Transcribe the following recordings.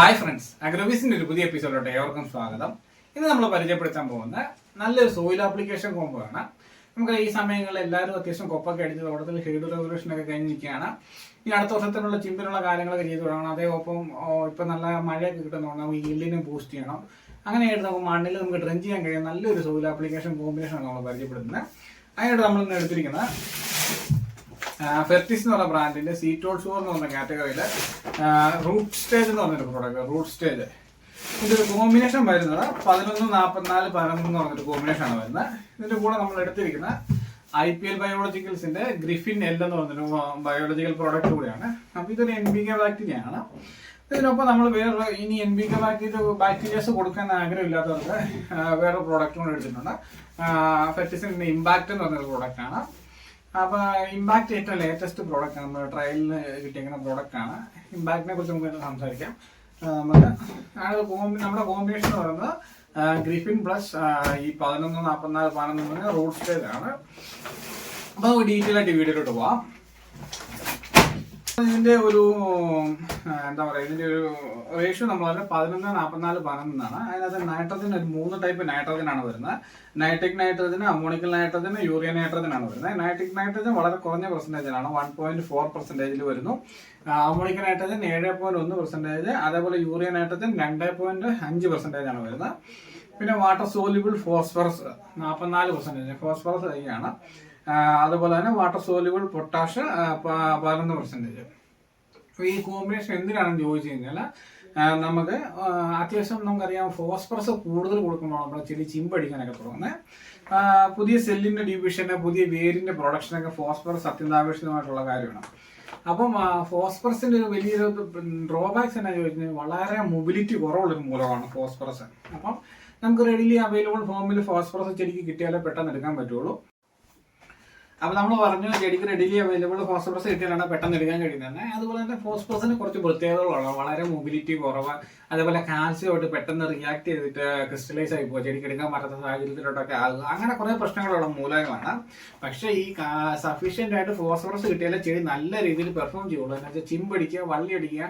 Hi friends അഗ്രോബീസിന്റെ ഒരു പുതിയ എപ്പിസോഡിലോട്ട് ഏവർക്കും സ്വാഗതം. ഇന്ന് നമ്മൾ പരിചയപ്പെടുത്താൻ പോകുന്ന നല്ലൊരു സോയിൽ ആപ്ലിക്കേഷൻ കോമ്പോ ആണ്. നമുക്ക് ഈ സമയങ്ങളിൽ എല്ലാവരും അത്യാവശ്യം കൊപ്പൊക്കെ അടിച്ച് തോട്ടത്തിൽ ഷെയ്ഡ് റെവല്യൂഷൻ ഒക്കെ കഴിഞ്ഞ് നിൽക്കുകയാണ്. ഇനി അടുത്ത വർഷത്തിനുള്ള ചിമ്പിനുള്ള കാര്യങ്ങളൊക്കെ ചെയ്തു തുടങ്ങണം. അതേപ്പം ഇപ്പം നല്ല മഴയൊക്കെ കിട്ടുന്നതുകൊണ്ട് നമുക്ക് ഈൽഡിനെ ബൂസ്റ്റ് ചെയ്യണം. അങ്ങനെയായിട്ട് നമുക്ക് മണ്ണിൽ നമുക്ക് ഡ്രൻ ചെയ്യാൻ കഴിയുന്ന നല്ലൊരു സോയിൽ ആപ്ലിക്കേഷൻ കോമ്പിനേഷൻ ആണ് നമ്മൾ പരിചയപ്പെടുത്തുന്നത്. അതിനായിട്ട് നമ്മൾ ഇന്ന് എടുത്തിരിക്കുന്നത് ഫെർട്ടിസ് എന്ന് പറഞ്ഞ ബ്രാൻഡിന്റെ സീറ്റോൾ ഷുവർ എന്ന് പറഞ്ഞ കാറ്റഗറിയിലെ റൂട്ട് സ്റ്റേജ് എന്ന് പറഞ്ഞൊരു പ്രോഡക്റ്റ് റൂട്ട് സ്റ്റേജ് ഇതിന്റെ കോമ്പിനേഷൻ വരുന്നത് പതിനൊന്ന് നാൽപ്പത്തിനാല് പതിനൊന്ന് എന്ന് പറഞ്ഞൊരു കോമ്പിനേഷൻ ആണ് വരുന്നത്. ഇതിന്റെ കൂടെ നമ്മൾ എടുത്തിരിക്കുന്ന ഐ പി എൽ ബയോളജിക്കൽസിന്റെ ഗ്രിഫിൻ എൽ എന്ന് പറഞ്ഞൊരു ബയോളജിക്കൽ പ്രോഡക്റ്റ് കൂടിയാണ്. അപ്പോൾ ഇതൊരു എൻ ബി കെ ബാക്ടീരിയയാണ് ഇതിനൊപ്പം നമ്മൾ വേറെ ഇനി N B K bacteria bacterias കൊടുക്കാൻ ആഗ്രഹമില്ലാത്തവർക്ക് വേറെ പ്രോഡക്റ്റ് കൂടെ എടുത്തിട്ടുണ്ട്. ഫെർട്ടിസിന്റെ ഇമ്പാക്ട് എന്ന് പറഞ്ഞൊരു പ്രോഡക്റ്റ് ആണ്. അപ്പൊ ഇമ്പാക്ട് ഏറ്റവും ലേറ്റസ്റ്റ് പ്രോഡക്റ്റ് ആണ്. നമ്മുടെ ട്രയലിന് കിട്ടിയിരിക്കുന്ന പ്രോഡക്റ്റ് ആണ്. ഇമ്പാക്റ്റിനെ കുറിച്ച് നമുക്ക് സംസാരിക്കാം. നമുക്ക് ആണ് കോമ്പി- നമ്മുടെ കോമ്പിനേഷൻ എന്ന് പറയുന്നത് ഗ്രിഫിൻ പ്ലസ് ഈ പതിനൊന്ന് നാൽപ്പത്തിനാല് പതിനൊന്ന് റോഡ് സ്റ്റേജ് ആണ്. അപ്പൊ നമുക്ക് ഡീറ്റെയിൽ ആയിട്ട് വീഡിയോയിലോട്ട് പോവാം. ഇതിന്റെ ഒരു എന്താ പറയാ ഇതിന്റെ ഒരു റേഷ്യോ നമ്മൾ പറഞ്ഞാൽ പതിനൊന്ന് നാൽപ്പത്തിനാല് പതിനൊന്നാണ് അതിനകത്ത് നൈട്രജൻ ഒരു മൂന്ന് ടൈപ്പ് നൈട്രജൻ ആണ് വരുന്നത്. Nitric nitrogen ammoniacal nitrogen urea nitrogen ആണ് വരുന്നത്. നൈട്രിക് നൈട്രജൻ വളരെ കുറഞ്ഞ പെർസെന്റേജിലാണ് വൺ പോയിന്റ് ഫോർ പെർസെന്റേജിൽ വരുന്നു. അമോണിക്കൽ നൈട്രജൻ ഏഴ് പോയിന്റ് ഒന്ന് പെർസെന്റേജ് അതേപോലെ യൂറിയ നൈട്രജൻ രണ്ട് പോയിന്റ് അഞ്ച് പെർസെന്റേജ് ആണ് വരുന്നത്. പിന്നെ വാട്ടർ സോലിബിൾ ഫോസ്ഫറസ് നാൽപ്പത്തിനാല് പെർസെന്റേജ് ഫോസ്ഫറസ് ആണ് അതുപോലെ തന്നെ വാട്ടർ സോലുകൾ പൊട്ടാഷ് പതിനൊന്ന് പെർസെന്റേജ് ഈ കോമ്പിനേഷൻ എന്തിനാണെന്ന് ചോദിച്ചു കഴിഞ്ഞാൽ നമുക്ക് അത്യാവശ്യം നമുക്കറിയാം ഫോസ്ഫറസ് കൂടുതൽ കൊടുക്കുമ്പോൾ നമ്മുടെ ചെടി ചിമ്പടിക്കാനൊക്കെ തുടങ്ങുന്നത് പുതിയ സെല്ലിന്റെ ഡിവിഷന് പുതിയ വേരിന്റെ പ്രൊഡക്ഷനൊക്കെ ഫോസ്ഫറസ് അത്യന്താപേക്ഷിതമായിട്ടുള്ള കാര്യമാണ്. അപ്പം ഫോസ്ഫറസിന്റെ ഒരു വലിയൊരു ഡ്രോബാക്സ് എന്നാ ചോദിച്ചാൽ വളരെ മൊബിലിറ്റി കുറവുള്ളൊരു മൂലമാണ് ഫോസ്ഫറസ് അപ്പം നമുക്ക് റെഡിലി അവൈലബിൾ ഫോമിൽ ഫോസ്ഫറസ് ചെടിക്ക് കിട്ടിയാലേ പെട്ടെന്ന് എടുക്കാൻ പറ്റുള്ളൂ. അപ്പൊ നമ്മൾ പറഞ്ഞു ചെടിക്ക് റെഡിലി അവൈലബിൾ ഫോസ്ഫറസ് കിട്ടിയാലാണ് പെട്ടെന്ന് എടുക്കാൻ കഴിയുന്നത് അതുപോലെ തന്നെ ഫോസ്ഫറസിന് കുറച്ച് പ്രത്യേകതകളുള്ള വളരെ മൊബിലിറ്റി കുറവ് അതേപോലെ കാൽസ്യമായിട്ട് പെട്ടെന്ന് റിയാക്ട് ചെയ്തിട്ട് ക്രിസ്റ്റലൈസ് ആയി പോകുക ചെടിക്ക് എടുക്കാൻ പറ്റാത്ത സാഹചര്യത്തിലോട്ടൊക്കെ ആകുക അങ്ങനെ കുറേ പ്രശ്നങ്ങളുള്ള മൂലകമാണ് പക്ഷേ ഈ സഫീഷ്യന്റ് ആയിട്ട് ഫോസ്ഫറസ് കിട്ടിയാലേ ചെടി നല്ല രീതിയിൽ പെർഫോം ചെയ്യുള്ളൂ. എന്ന് വെച്ചാൽ ചിമ്പടിക്കുക വള്ളിയടിക്കുക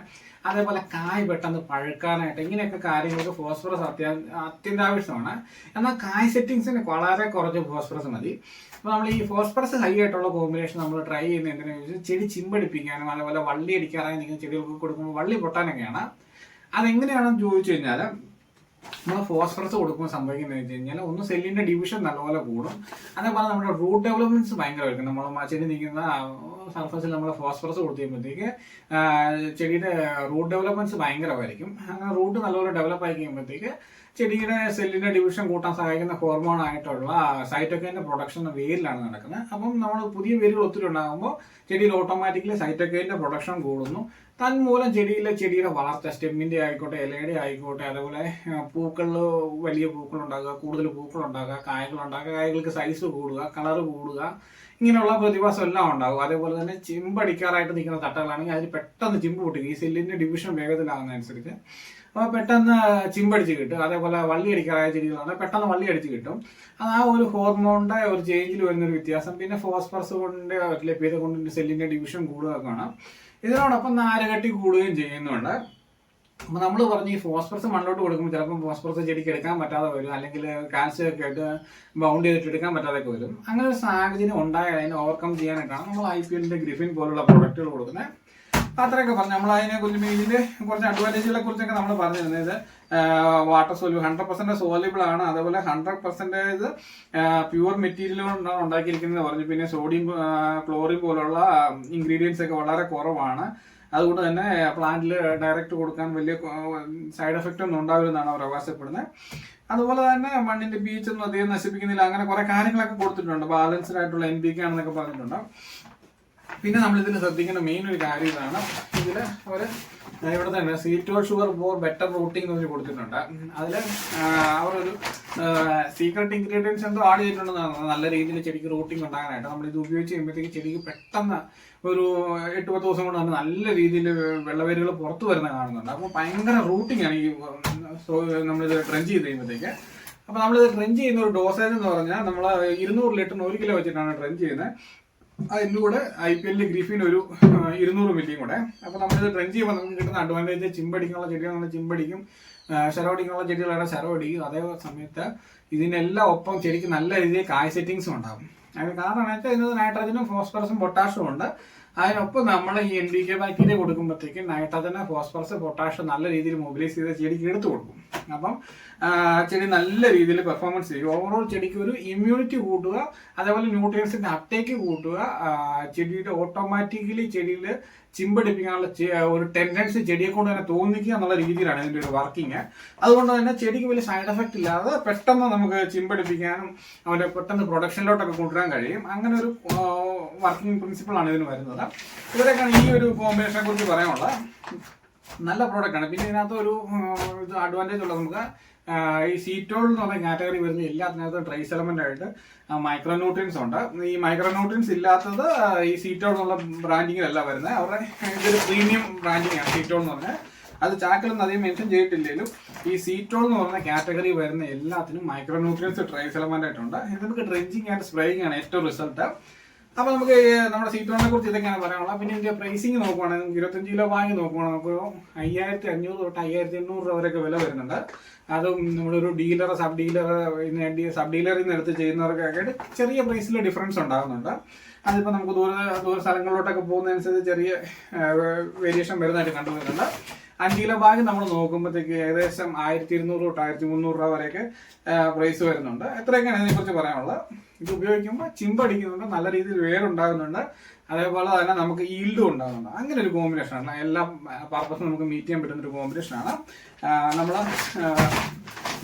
അതേപോലെ കായ് പെട്ടെന്ന് പഴുക്കാനായിട്ട് ഇങ്ങനെയൊക്കെ കാര്യങ്ങൾക്ക് ഫോസ്ഫറസ് അത്യാ അത്യന്താവശ്യമാണ് എന്നാൽ കായ് സെറ്റിങ്സിന് വളരെ കുറച്ച് ഫോസ്ഫറസ് മതി. അപ്പോൾ നമ്മൾ ഈ ഫോസ്ഫറസ് ഹൈ ആയിട്ടുള്ള കോമ്പിനേഷൻ നമ്മൾ ട്രൈ ചെയ്യുന്നത് എന്തിനാണെന്ന് ചോദിച്ചാൽ ചെടി ചിമ്പടിപ്പിക്കാനും അതേപോലെ വള്ളി അടിക്കാറായി നിങ്ങൾ ചെടികൾക്ക് കൊടുക്കുമ്പോൾ വള്ളി പൊട്ടാനൊക്കെയാണ്. അതെങ്ങനെയാണെന്ന് ചോദിച്ചു കഴിഞ്ഞാൽ നമ്മൾ ഫോസ്ഫറസ് കൊടുക്കുമ്പോൾ സംഭവിക്കുന്നത് വെച്ച് കഴിഞ്ഞാൽ ഒന്ന് സെല്ലിന്റെ ഡിവിഷൻ നല്ലപോലെ കൂടും. അതേപോലെ നമ്മുടെ റൂട്ട് ഡെവലപ്മെന്റ്സ് ഭയങ്കരമായിരിക്കും. നമ്മൾ ചെടി നിൽക്കുന്ന സർഫസിൽ നമ്മൾ ഫോസ്ഫറസ് കൊടുത്തു കഴിയുമ്പോഴത്തേക്ക് ചെടിയുടെ റൂട്ട് ഡെവലപ്മെന്റ്സ് ഭയങ്കരമായിരിക്കും. അങ്ങനെ റൂട്ട് നല്ലപോലെ ഡെവലപ്പ് ആയി കഴിയുമ്പോഴത്തേക്ക് ചെടിയുടെ സെല്ലിന്റെ ഡിവിഷൻ കൂട്ടാൻ സഹായിക്കുന്ന ഹോർമോൺ ആയിട്ടുള്ള സൈറ്റോക്കൈന്റെ പ്രൊഡക്ഷൻ വേരിലാണ് നടക്കുന്നത്. അപ്പം നമ്മൾ പുതിയ വേരുകൾ ഒത്തിരി ഉണ്ടാകുമ്പോൾ ചെടിയിൽ ഓട്ടോമാറ്റിക്കലി സൈറ്റോക്കൈന്റെ പ്രൊഡക്ഷൻ കൂടുന്നു. തന്മൂലം ചെടിയിലെ ചെടിയുടെ വളർച്ച സ്റ്റെമ്മിന്റെ ആയിക്കോട്ടെ ഇലയുടെ ആയിക്കോട്ടെ അതുപോലെ പൂക്കളിൽ വലിയ പൂക്കൾ ഉണ്ടാകുക കൂടുതൽ പൂക്കൾ ഉണ്ടാകുക കായകൾ ഉണ്ടാകുക കായകൾക്ക് സൈസ് കൂടുക കളർ കൂടുക ഇങ്ങനെയുള്ള പ്രതിഭാസം എല്ലാം ഉണ്ടാകും. അതേപോലെ തന്നെ ചിമ്പടിക്കാറായിട്ട് നിൽക്കുന്ന തട്ടകളാണെങ്കിൽ അതിൽ പെട്ടെന്ന് ചിമ്പ് പൊട്ടിക്കും ഈ സെല്ലിന്റെ ഡിവിഷൻ വേഗത്തിലാകുന്നതനുസരിച്ച്. അപ്പോൾ പെട്ടെന്ന് ചിമ്പടിച്ച് കിട്ടും. അതേപോലെ വള്ളി അടിക്കാറായ ചെടികളാണെങ്കിൽ പെട്ടെന്ന് വള്ളി അടിച്ച് കിട്ടും. അത് ആ ഒരു ഹോർമോണിന്റെ ഒരു ചേഞ്ചിൽ വരുന്നൊരു വ്യത്യാസം. പിന്നെ ഫോസ്ഫറസ് കൊണ്ട് ലഭ്യത കൊണ്ട് സെല്ലിന്റെ ഡിവിഷൻ കൂടുക കാണാം. ഇതിനോടൊപ്പം നാരകട്ടി കൂടുകയും ചെയ്യുന്നുണ്ട്. അപ്പൊ നമ്മൾ പറഞ്ഞു ഈ ഫോസ്ഫറസ് മണ്ണിലോട്ട് കൊടുക്കുമ്പോൾ ചിലപ്പോൾ ഫോസ്ഫറസ് ചെടിക്ക് എടുക്കാൻ പറ്റാതെ വരും അല്ലെങ്കിൽ കാൽസ്യം ഒക്കെ ആയിട്ട് ബൗണ്ട് ചെയ്തിട്ട് എടുക്കാൻ പറ്റാതൊക്കെ വരും. അങ്ങനെ ഒരു സാഹചര്യം ഉണ്ടായാൽ അതിനെ ഓവർകം ചെയ്യാനായിട്ടാണ് നമ്മൾ ഐ പി എല്ലിന്റെ ഗ്രിഫിൻ പോലുള്ള പ്രൊഡക്റ്റുകൾ കൊടുക്കുന്നത്. അത്രയൊക്കെ പറഞ്ഞു. നമ്മൾ അതിനെ കുറിച്ച് ഇതിന്റെ കുറച്ച് അഡ്വാന്റേജുകളെ കുറിച്ചൊക്കെ നമ്മൾ പറഞ്ഞിരുന്നത്. വാട്ടർ സോല്യൂ ഹൺഡ്രഡ് പെർസെന്റ് സോലിബിൾ ആണ്. അതേപോലെ ഹൺഡ്രഡ് പെർസെന്റേജ് പ്യുവർ മെറ്റീരിയൽ കൊണ്ടാണ് ഉണ്ടാക്കിയിരിക്കുന്നത് പറഞ്ഞു. പിന്നെ സോഡിയം ക്ലോറിൻ പോലുള്ള ഇൻഗ്രീഡിയൻസ് ഒക്കെ വളരെ കുറവാണ്. അതുകൊണ്ട് തന്നെ പ്ലാന്റിൽ ഡയറക്റ്റ് കൊടുക്കാൻ വലിയ സൈഡ് എഫക്റ്റ് ഒന്നും ഉണ്ടാവില്ലെന്നാണ് അവർ അവകാശപ്പെടുന്നത്. അതുപോലെ തന്നെ മണ്ണിന്റെ ബീച്ച് ഒന്നും അധികം നശിപ്പിക്കുന്നില്ല. അങ്ങനെ കുറെ കാര്യങ്ങളൊക്കെ കൊടുത്തിട്ടുണ്ട്. ബാലൻസ്ഡ് ആയിട്ടുള്ള എൻ പി കെ ആണെന്നൊക്കെ പറഞ്ഞിട്ടുണ്ട്. പിന്നെ നമ്മൾ ഇതിൽ ശ്രദ്ധിക്കേണ്ട മെയിൻ ഒരു കാര്യം ഇതാണ്. ഇതിൽ അവർ ഇവിടെ തന്നെ സീറ്റോ ഷുഗർ ഫോർ ബെറ്റർ റൂട്ടിംഗ് എന്ന് കൊടുത്തിട്ടുണ്ട്. അതിൽ അവരൊരു സീക്രട്ട് ഇൻഗ്രീഡിയൻസ് എന്തോ ആഡ് ചെയ്തിട്ടുണ്ടെന്നാണ് നല്ല രീതിയിൽ ചെടിക്ക് റൂട്ടിംഗ് ഉണ്ടാകാനായിട്ട്. നമ്മൾ ഇത് ഉപയോഗിച്ച് കഴിയുമ്പോഴത്തേക്ക് ചെടിക്ക് പെട്ടെന്ന് ഒരു എട്ട് പത്ത് ദിവസം കൊണ്ട് തന്നെ നല്ല രീതിയിൽ വെള്ളവേരുകൾ പുറത്തു വരുന്ന കാണുന്നുണ്ട്. അപ്പോൾ ഭയങ്കര റൂട്ടിംഗ് ആണ് ഈ നമ്മളിത് ട്രെഞ്ച് ചെയ്ത് കഴിയുമ്പോഴത്തേക്ക്. അപ്പോൾ നമ്മളിത് ട്രെഞ്ച് ചെയ്യുന്ന ഒരു ഡോസേജ് എന്ന് പറഞ്ഞാൽ നമ്മൾ ഇരുന്നൂറ് ലിറ്ററിന് ഒരു കിലോ വെച്ചിട്ടാണ് ട്രെഞ്ച് ചെയ്യുന്നത്. അതിന്റെ കൂടെ ഐ പി എല്ലിൽ ഗ്രിഫിൻ ഒരു ഇരുന്നൂറ് മില്ലിയും കൂടെ. അപ്പോൾ നമ്മളിത് ട്രെൻഡ് ചെയ്യുമ്പോൾ നമുക്ക് കിട്ടുന്ന അഡ്വാന്റേജ് ചിമ്പടിക്കാനുള്ള ചെടികളാണ് ചിമ്പടിക്കും ശരവടിക്കാനുള്ള ചെടികളാണ് ശരവടിക്കും അതേ സമയത്ത് ഇതിനെല്ലാം ഒപ്പം ചെടിക്ക് നല്ല രീതിയിൽ കായ് സെറ്റിങ്സും ഉണ്ടാകും അതിന് കാരണം വെച്ചാൽ ഇതിന് നൈട്രജനും ഫോസ്ഫറസും പൊട്ടാഷും ഉണ്ട്. അതിനൊപ്പം നമ്മൾ ഈ എൻ ഡി കെ ബാക്ടീരിയ കൊടുക്കുമ്പോഴത്തേക്കും നൈട്രജന് ഫോസ്ഫറസ് പൊട്ടാഷ് നല്ല രീതിയിൽ മൊബിലൈസ് ചെയ്ത് ചെടിക്ക് എടുത്തു കൊടുക്കും. അപ്പം ചെടി നല്ല രീതിയിൽ പെർഫോമൻസ് ചെയ്യും. ഓവറോൾ ചെടിക്ക് ഒരു ഇമ്മ്യൂണിറ്റി കൂട്ടുക അതേപോലെ ന്യൂട്രിയൻസിന്റെ അപ്ടേക്ക് കൂട്ടുക ചെടിയുടെ ഓട്ടോമാറ്റിക്കലി ചെടിയിൽ ചിമ്പടിപ്പിക്കാനുള്ള ഒരു ടെൻഡൻസി ചെടിയെ കൊണ്ട് തന്നെ തോന്നിക്കുക എന്നുള്ള രീതിയിലാണ് ഇതിന്റെ ഒരു വർക്കിങ് അതുകൊണ്ട് തന്നെ ചെടിക്ക് വലിയ സൈഡ് എഫക്റ്റ് ഇല്ലാതെ പെട്ടെന്ന് നമുക്ക് ചിമ്പടിപ്പിക്കാനും അവരെ പെട്ടെന്ന് പ്രൊഡക്ഷനിലോട്ടൊക്കെ കൊണ്ടുവരാൻ കഴിയും. അങ്ങനെ ഒരു വർക്കിംഗ് പ്രിൻസിപ്പിൾ ആണ് ഇതിന് വരുന്നത്. ഇവരൊക്കെയാണ് ഈ ഒരു കോമ്പിനേഷനെ കുറിച്ച് പറയാനുള്ളത്. നല്ല പ്രോഡക്റ്റാണ് പിന്നെ ഇതിനകത്ത് ഒരു ഇത് അഡ്വാന്റേജ് ഉള്ളത് നമുക്ക് ഈ സീറ്റോൾ എന്ന് പറഞ്ഞ കാറ്റഗറി വരുന്ന എല്ലാത്തിനകത്തും ട്രൈസ് എലമെന്റ് ആയിട്ട് മൈക്രോ ന്യൂട്രിയൻസ് ഉണ്ട്. ഈ മൈക്രോ ന്യൂട്രിയൻസ് ഇല്ലാത്തത് ഈ സീറ്റോൾ എന്നുള്ള ബ്രാൻഡിങ്ങിലല്ല വരുന്നത്. അവരുടെ ഇതൊരു പ്രീമിയം ബ്രാൻഡിങ് ആണ് സീറ്റോൾ എന്ന് പറഞ്ഞാൽ. അത് ചാക്കലൊന്നും അധികം മെൻഷൻ ചെയ്തിട്ടില്ലെങ്കിലും ഈ സീറ്റോൾ എന്ന് പറഞ്ഞ കാറ്റഗറി വരുന്ന എല്ലാത്തിനും മൈക്രോ ന്യൂട്രിയൻസ് ട്രൈസ് എലമെന്റ് ആയിട്ടുണ്ട്. ഇത് നമുക്ക് ഡ്രെഞ്ചിങ് ആൻഡ് സ്പ്രേയിങ് ആണ് ഏറ്റവും റിസൾട്ട് അപ്പൊ നമുക്ക് നമ്മുടെ സീറ്റോണിനെ കുറിച്ച് ഇതൊക്കെയാണ് പറയാനുള്ളത്. പിന്നെ ഇതിന്റെ പ്രൈസിങ് നോക്കുവാണെങ്കിൽ നമുക്ക് ഇരുപത്തഞ്ച് കിലോ വാങ്ങി നോക്കുവാണെങ്കിൽ നമുക്ക് അയ്യായിരത്തി അഞ്ഞൂറ് തൊട്ട് അയ്യായിരത്തി എണ്ണൂറ് രൂപ വരെയൊക്കെ വില വരുന്നുണ്ട്. അതും നമ്മളൊരു ഡീലർ സബ് ഡീലർ സബ് ഡീലറിൽ നിന്ന് എടുത്ത് ചെയ്യുന്നവർക്കൊക്കെ ചെറിയ പ്രൈസിൽ ഡിഫറൻസ് ഉണ്ടാകുന്നുണ്ട് അതിപ്പോൾ നമുക്ക് ദൂര ദൂര സ്ഥലങ്ങളിലോട്ടൊക്കെ പോകുന്നതനുസരിച്ച് ചെറിയ വേരിയേഷൻ വരുന്നതായിട്ട് കണ്ടുവരുന്നുണ്ട്. അഞ്ച് കിലോ ബാഗ് നമ്മൾ നോക്കുമ്പോഴത്തേക്ക് ഏകദേശം ആയിരത്തി ഇരുന്നൂറ് തൊട്ട് ആയിരത്തി മുന്നൂറ് രൂപ വരെയൊക്കെ പ്രൈസ് വരുന്നുണ്ട്. എത്രയൊക്കെയാണ് ഇതിനെക്കുറിച്ച് പറയാനുള്ളത്. ഇത് ഉപയോഗിക്കുമ്പോൾ ചിമ്പടിക്കുന്നുണ്ട് നല്ല രീതിയിൽ വേരുണ്ടാകുന്നുണ്ട്. അതേപോലെ തന്നെ നമുക്ക് ഈൽഡും ഉണ്ടാകുന്നുണ്ട്. അങ്ങനെ ഒരു കോമ്പിനേഷൻ ആണ്. എല്ലാ പർപ്പസും നമുക്ക് മീറ്റ് ചെയ്യാൻ പറ്റുന്ന ഒരു കോമ്പിനേഷൻ ആണ്. നമ്മൾ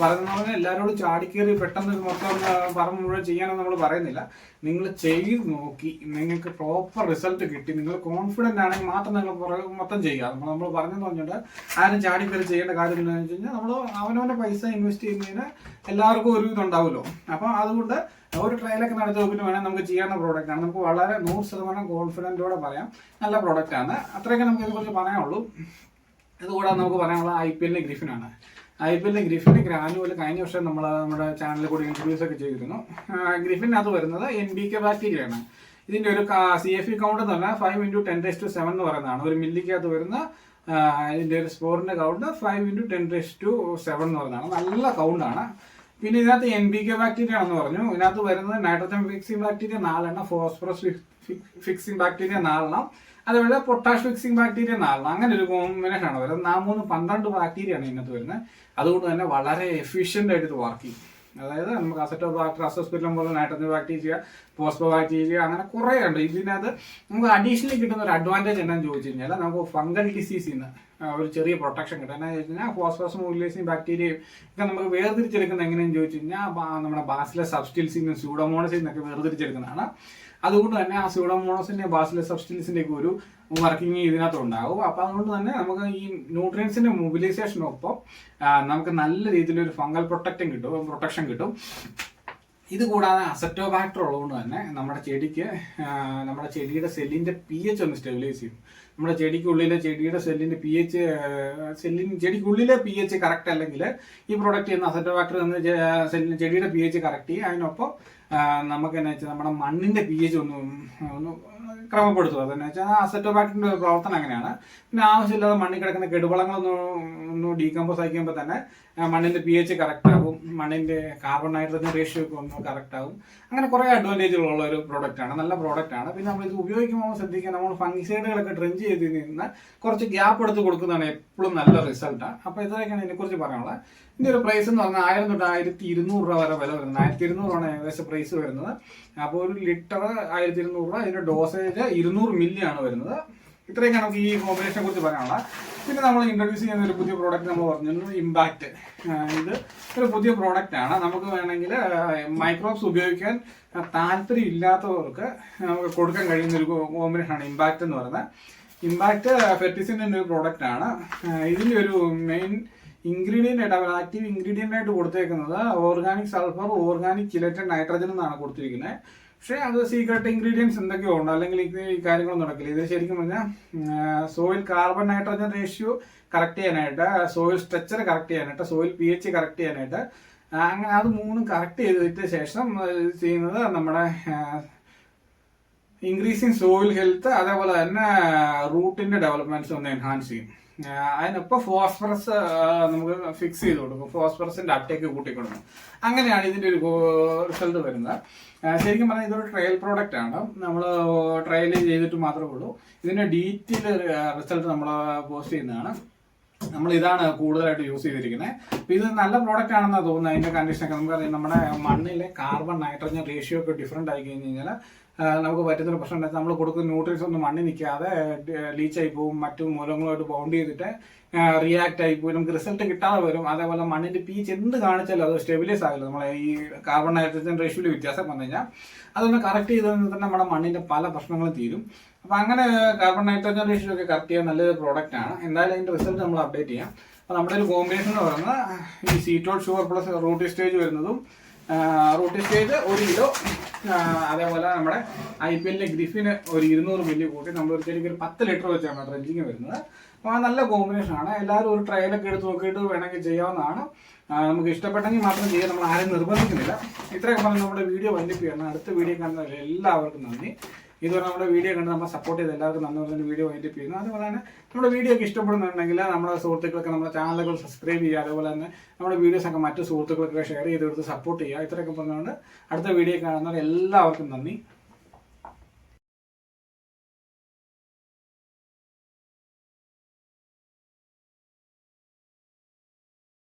പറയുന്ന എല്ലാരോടും എല്ലാവരോടും ചാടിക്കേറി പെട്ടെന്ന് മൊത്തം പറഞ്ഞു മുഴുവൻ ചെയ്യാനൊന്നും നമ്മൾ പറയുന്നില്ല. നിങ്ങൾ ചെയ്ത് നോക്കി നിങ്ങൾക്ക് പ്രോപ്പർ റിസൾട്ട് കിട്ടി നിങ്ങൾ കോൺഫിഡന്റ് ആണെങ്കിൽ മാത്രം നിങ്ങൾ മൊത്തം ചെയ്യുക. നമ്മൾ നമ്മൾ പറഞ്ഞെന്ന് പറഞ്ഞിട്ട് ആരും ചാടിക്കേറി ചെയ്യേണ്ട കാര്യം എന്താണെന്ന് വെച്ച് കഴിഞ്ഞാൽ നമ്മൾ അവനവന്റെ പൈസ ഇൻവെസ്റ്റ് ചെയ്യുന്നതിന് എല്ലാവർക്കും ഒരു ഇതുണ്ടാവുമല്ലോ. അപ്പം അതുകൊണ്ട് ഒരു ട്രയലൊക്കെ നടത്തി നോക്കിയിട്ട് വേണം നമുക്ക് ചെയ്യാവുന്ന പ്രോഡക്റ്റ് ആണ്. നമുക്ക് വളരെ നൂറ് ശതമാനം കോൺഫിഡന്റോടെ പറയാം. നല്ല പ്രോഡക്റ്റ് ആണ്. അത്രയൊക്കെ നമുക്ക് ഇതിനെക്കുറിച്ച് പറയാനുള്ളൂ. ഇതുകൂടാതെ നമുക്ക് പറയാനുള്ള ഐ പി എല്ലിന്റെ ഗ്രിഫിനാണ് ഐ പി എല്ലിൽ ഗ്രിഫിന് ഗ്രാനുവൽ കഴിഞ്ഞ വർഷം നമ്മൾ നമ്മുടെ ചാനലിൽ കൂടി ഇൻട്രൊഡ്യൂസ് ഒക്കെ ചെയ്തിരുന്നു. ഗ്രിഫിനകത്ത് വരുന്നത് എൻ ബി കെ ബാക്ടീരിയയാണ് ഇതിന്റെ ഒരു സി എഫ് ഇ കൗണ്ട് എന്ന് പറഞ്ഞാൽ five into ten raise to seven എന്ന് പറയുന്നതാണ്. ഒരു മില്ലിക്കകത്ത് വരുന്ന ഇതിന്റെ ഒരു സ്പോറിന്റെ count five into ten raise to seven എന്ന് പറയുന്നതാണ്. നല്ല കൗണ്ടാണ് പിന്നെ ഇതിനകത്ത് എൻ ബി കെ ബാക്ടീരിയ ആണെന്ന് പറഞ്ഞു. ഇതിനകത്ത് വരുന്നത് നൈട്രജൻ ഫിക്സിംഗ് ബാക്ടീരിയ നാലെണ്ണം ഫോസ്ഫറസ് ഫിക്സിംഗ് ബാക്ടീരിയ നാലെണ്ണം അതേപോലെ പൊട്ടാഷ് ഫിക്സിംഗ് ബാക്ടീരിയ നാലെണ്ണം. അങ്ങനെ ഒരു കോമ്പിനേഷൻ ആണ്. വരുന്നത് നാ മൂന്ന് പന്ത്രണ്ട് ബാക്ടീരിയ ആണ് ഇതിനകത്ത് വരുന്നത്. അതുകൊണ്ട് തന്നെ വളരെ എഫിഷ്യന്റ് ആയിട്ട് ഇത് വർക്ക് ചെയ്യും. അതായത് നമുക്ക് അസറ്റോ ബാക്ടർ അസോസ്പിറ്റം പോലെ നൈട്രജൻ ബാക്ടീരിയ പോസ്പോ ബാക്ടീരിയ അങ്ങനെ കുറേ ഉണ്ട്. ഇതിനകത്ത് നമുക്ക് അഡീഷണലി കിട്ടുന്ന ഒരു അഡ്വാന്റേജ് എന്താണെന്ന് ചോദിച്ചു കഴിഞ്ഞാൽ നമുക്ക് ഫംഗൽ ഡിസീസിൽ നിന്ന് ഒരു ചെറിയ പ്രൊട്ടക്ഷൻ കിട്ടും. എന്നാന്ന് ചോദിച്ചു കഴിഞ്ഞാൽ ഫോസ്ഫറസ് മൂലിയസും ബാക്ടീരിയയും ഒക്കെ നമുക്ക് വേർതിരിച്ചെടുക്കുന്നത് എങ്ങനെയെന്ന് ചോദിച്ചു കഴിഞ്ഞാൽ നമ്മുടെ ബാസിലെ സബ്സ്റ്റിൽസിൽ നിന്ന് സ്യൂഡോമോണസിൽ നിന്നൊക്കെ വേർതിരിച്ചെടുക്കുന്നതാണ്. അതുകൊണ്ട് തന്നെ ആ സ്യൂഡോമോണോസിന്റെ ബാസിലെ സബ്സ്റ്റൻസിന്റെ ഒക്കെ ഒരു വർക്കിംഗ് ഇതിനകത്ത് ഉണ്ടാവും അപ്പൊ അതുകൊണ്ട് തന്നെ നമുക്ക് ഈ ന്യൂട്രിയൻസിന്റെ മൊബിലൈസേഷനൊപ്പം നമുക്ക് നല്ല രീതിയിൽ ഒരു ഫംഗൽ പ്രൊട്ടക്റ്റും കിട്ടും പ്രൊട്ടക്ഷൻ കിട്ടും. ഇത് കൂടാതെ അസറ്റോ ബാക്ടർ ഉള്ളതുകൊണ്ട് തന്നെ നമ്മുടെ ചെടിക്ക് നമ്മുടെ ചെടിയുടെ സെല്ലിന്റെ പി എച്ച് ഒന്ന് സ്റ്റെബിലൈസ് ചെയ്യും. നമ്മുടെ ചെടിക്കുള്ളിലെ ചെടിയുടെ സെല്ലിന്റെ പി എച്ച് സെല്ലിന് ചെടിക്കുള്ളിലെ പി എച്ച് കറക്റ്റ് അല്ലെങ്കിൽ ഈ പ്രൊഡക്റ്റ് ചെയ്യുന്ന അസറ്റോ ഫാക്ടറി എന്ന് സെല്ലിന് ചെടിയുടെ പി എച്ച് കറക്റ്റ് ചെയ്യും അതിനൊപ്പം നമുക്ക് എന്നാ വെച്ചാൽ നമ്മുടെ മണ്ണിന്റെ പി എച്ച് ഒന്ന് ഒന്ന് ക്രമപ്പെടുത്തുക. അതെന്ന് വെച്ചാൽ അസറ്റോ ബാക്ടറിന്റെ പ്രവർത്തനം അങ്ങനെയാണ്. പിന്നെ ആവശ്യമില്ലാതെ മണ്ണിൽ കിടക്കുന്ന കെടുവളങ്ങളൊന്നും ഒന്ന് ഡീകമ്പോസ് ആക്കിയുമ്പോൾ തന്നെ മണ്ണിന്റെ പി എച്ച് കറക്റ്റ് ആകും മണ്ണിന്റെ കാർബൺ നൈട്രജൻ റേഷ്യോ ഒക്കെ ഒന്ന് കറക്റ്റ് ആകും അങ്ങനെ കുറെ അഡ്വാന്റേജുകൾ ഉള്ള ഒരു പ്രോഡക്റ്റ് ആണ് നല്ല പ്രോഡക്റ്റ് ആണ്. പിന്നെ നമ്മൾ ഇത് ഉപയോഗിക്കുമ്പോൾ ശ്രദ്ധിക്കുക നമ്മൾ ഫംഗിസൈഡുകളൊക്കെ ട്രെഞ്ച് ചെയ്ത് നിന്ന് കുറച്ച് ഗ്യാപ്പ് എടുത്ത് കൊടുക്കുന്നതാണ് എപ്പോഴും നല്ല റിസൾട്ടാണ് അപ്പോൾ ഇതൊക്കെയാണ് ഇതിനെക്കുറിച്ച് പറയാനുള്ളത്. ഇതിന്റെ ഒരു പ്രൈസ് എന്ന് പറഞ്ഞാൽ ആയിരം തൊട്ട് ആയിരത്തി ഇരുന്നൂറ് രൂപ വരെ വില വരുന്നത്. ആയിരത്തി ഇരുന്നൂറാണ് ഏകദേശം പ്രൈസ് വരുന്നത്. അപ്പോൾ ഒരു ലിറ്റർ ആയിരത്തി ഇരുന്നൂറ് രൂപ ഇതിന്റെ ഡോസേജ് ഇരുന്നൂറ് മില്ലി ആണ് വരുന്നത്. ഇത്രയൊക്കെ നമുക്ക് ഈ കോമ്പിനേഷനെ കുറിച്ച് പറയാനുള്ള പിന്നെ നമ്മൾ ഇൻട്രൊഡ്യൂസ് ചെയ്യുന്ന ഒരു പുതിയ പ്രോഡക്റ്റ് നമ്മൾ പറഞ്ഞിരുന്നു ഇമ്പാക്റ്റ് ഇത് ഒരു പുതിയ പ്രോഡക്റ്റ് ആണ്. നമുക്ക് വേണമെങ്കിൽ മൈക്രോബ്സ് ഉപയോഗിക്കാൻ താല്പര്യം ഇല്ലാത്തവർക്ക് നമുക്ക് കൊടുക്കാൻ കഴിയുന്ന ഒരു കോമ്പിനേഷൻ ആണ് ഇമ്പാക്റ്റ് എന്ന് പറയുന്നത്. ഇമ്പാക്റ്റ് ഫെർട്ടിസിന്റെ ഒരു പ്രോഡക്റ്റ് ആണ്. ഇതിന്റെ ഒരു മെയിൻ ഇൻഗ്രീഡിയന്റ് ആയിട്ട് അവർ ആക്റ്റീവ് ഇൻഗ്രീഡിയന്റ് ആയിട്ട് കൊടുത്തേക്കുന്നത് organic sulphur organic chelated nitrogen എന്നാണ് കൊടുത്തിരിക്കുന്നത് പക്ഷേ അത് സീക്രട്ട് ഇൻഗ്രീഡിയൻസ് എന്തൊക്കെയോ ഉണ്ട് അല്ലെങ്കിൽ ഈ കാര്യങ്ങളൊന്നും നടക്കില്ല. ഇത് ശരിക്കും പറഞ്ഞാൽ soil carbon nitrogen ratio correct ചെയ്യാനായിട്ട് സോയിൽ സ്ട്രക്ചർ കറക്റ്റ് ചെയ്യാനായിട്ട് സോയിൽ പി എച്ച് കറക്റ്റ് ചെയ്യാനായിട്ട് അങ്ങനെ അത് മൂന്നും കറക്റ്റ് ചെയ്തിട്ട് ശേഷം ചെയ്യുന്നത് നമ്മുടെ ഇൻക്രീസിങ് സോയിൽ ഹെൽത്ത് അതേപോലെ തന്നെ റൂട്ടിന്റെ ഡെവലപ്മെന്റ്സ് ഒന്ന് എൻഹാൻസ് ചെയ്യും. അതിനൊപ്പം ഫോസ്ഫറസ് നമുക്ക് ഫിക്സ് ചെയ്ത് കൊടുക്കും. ഫോസ്ഫറസിന്റെ അപ്ടേക്ക് കൂട്ടിക്കൊടുക്കും. അങ്ങനെയാണ് ഇതിന്റെ ഒരു റിസൾട്ട് വരുന്നത്. ശരിക്കും പറഞ്ഞാൽ ഇതൊരു ട്രയൽ പ്രോഡക്റ്റ് ആണ്. നമ്മൾ ട്രയൽ ചെയ്തിട്ട് മാത്രമേ ഉള്ളൂ. ഇതിന്റെ ഡീറ്റെയിൽ റിസൾട്ട് നമ്മൾ പോസ്റ്റ് ചെയ്യുന്നതാണ്. നമ്മൾ ഇതാണ് കൂടുതലായിട്ട് യൂസ് ചെയ്തിരിക്കുന്നത് അപ്പൊ ഇത് നല്ല പ്രോഡക്റ്റ് ആണെന്നാണ് തോന്നുന്നത് അതിന്റെ കണ്ടീഷൻ കണ്ടീഷനൊക്കെ നമുക്കറിയാം നമ്മുടെ മണ്ണിലെ കാർബൺ നൈട്രജൻ റേഷ്യോ ഒക്കെ ഡിഫറെന്റ് ആയി കഴിഞ്ഞു കഴിഞ്ഞാൽ നമുക്ക് പറ്റുന്നൊരു പ്രശ്നം എന്താ നമ്മൾ കൊടുക്കുന്ന ന്യൂട്രീൻസ് ഒന്നും മണ്ണി നിൽക്കാതെ ലീച്ചായി പോവും മറ്റു മൂലങ്ങളുമായിട്ട് ബൗണ്ട് ചെയ്തിട്ട് റിയാക്ട് ആയി പോയി നമുക്ക് റിസൾട്ട് കിട്ടാതെ വരും. അതേപോലെ മണ്ണിന്റെ പീച്ച് എന്ത് കാണിച്ചാലും അത് സ്റ്റെബിലൈസ് ആകില്ല. നമ്മളെ ഈ കാർബൺ നൈട്രജൻ റേഷ്യോയിൽ വ്യത്യാസം വന്നു കഴിഞ്ഞാൽ അതൊന്ന് കറക്റ്റ് ചെയ്ത് തന്നെ നമ്മുടെ മണ്ണിന്റെ പല പ്രശ്നങ്ങളും തീരും. അപ്പൊ അങ്ങനെ കാർബൺ നൈട്രജൻ റേഷ്യോ ഒക്കെ കറക്റ്റ് ചെയ്യാൻ നല്ലൊരു പ്രോഡക്റ്റ് ആണ്. എന്തായാലും അതിന്റെ റിസൾട്ട് നമ്മൾ അപ്ഡേറ്റ് ചെയ്യാം. അപ്പൊ നമ്മുടെ ഒരു കോമ്പിനേഷൻ എന്ന് പറയുന്നത് ഈ സീറ്റോൾ ഷുഗർ പ്ലസ് റൂട്ട് സ്റ്റേജ് വരുന്നതും റൂട്ടി സ്റ്റേജ് ഒരു കിലോ അതേപോലെ നമ്മുടെ ഐ പി എല്ലിലെ ഗ്രിഫിന് ഒരു ഇരുന്നൂറ് മില്ലി കൂട്ടി നമ്മൾ ഒരു ചെറിയ ഒരു പത്ത് ലിറ്റർ വെച്ചാണ് ഡ്രെഡ്ജിങ് വരുന്നത്. അപ്പോൾ ആ നല്ല കോമ്പിനേഷൻ ആണ്. എല്ലാവരും ഒരു ട്രയലൊക്കെ എടുത്ത് നോക്കിയിട്ട് വേണമെങ്കിൽ ചെയ്യാവുന്നതാണ്. നമുക്ക് ഇഷ്ടപ്പെട്ടെങ്കിൽ മാത്രം ചെയ്യാം. നമ്മൾ ആരും നിർബന്ധിക്കുന്നില്ല. ഇത്രയും പറഞ്ഞ് നമ്മുടെ വീഡിയോ വന്നിപ്പിക്കുകയാണ് അടുത്ത വീഡിയോ കാണുന്ന എല്ലാവർക്കും നന്ദി. ഇതുവരെ നമ്മുടെ വീഡിയോ കണ്ട് നമ്മൾ സപ്പോർട്ട് ചെയ്ത് എല്ലാവർക്കും നന്ദി പറഞ്ഞ വീഡിയോ വൈൻഡപ്പ് ചെയ്യുന്നു. അതുപോലെ തന്നെ നമ്മുടെ വീഡിയോ ഒക്കെ ഇഷ്ടപ്പെടുന്നുണ്ടെങ്കിൽ നമ്മുടെ സുഹൃത്തുക്കൾക്ക് നമ്മുടെ ചാനലുകൾ സബ്സ്ക്രൈബ് ചെയ്യുക. അതുപോലെ തന്നെ നമ്മുടെ വീഡിയോസ് ഒക്കെ മറ്റു സുഹൃത്തുക്കൾക്ക് ഷെയർ ചെയ്ത് കൊടുത്ത് സപ്പോർട്ട് ചെയ്യുക. ഇത്രയൊക്കെ പറഞ്ഞുകൊണ്ട് അടുത്ത വീഡിയോ കാണുന്നവർ എല്ലാവർക്കും നന്ദി.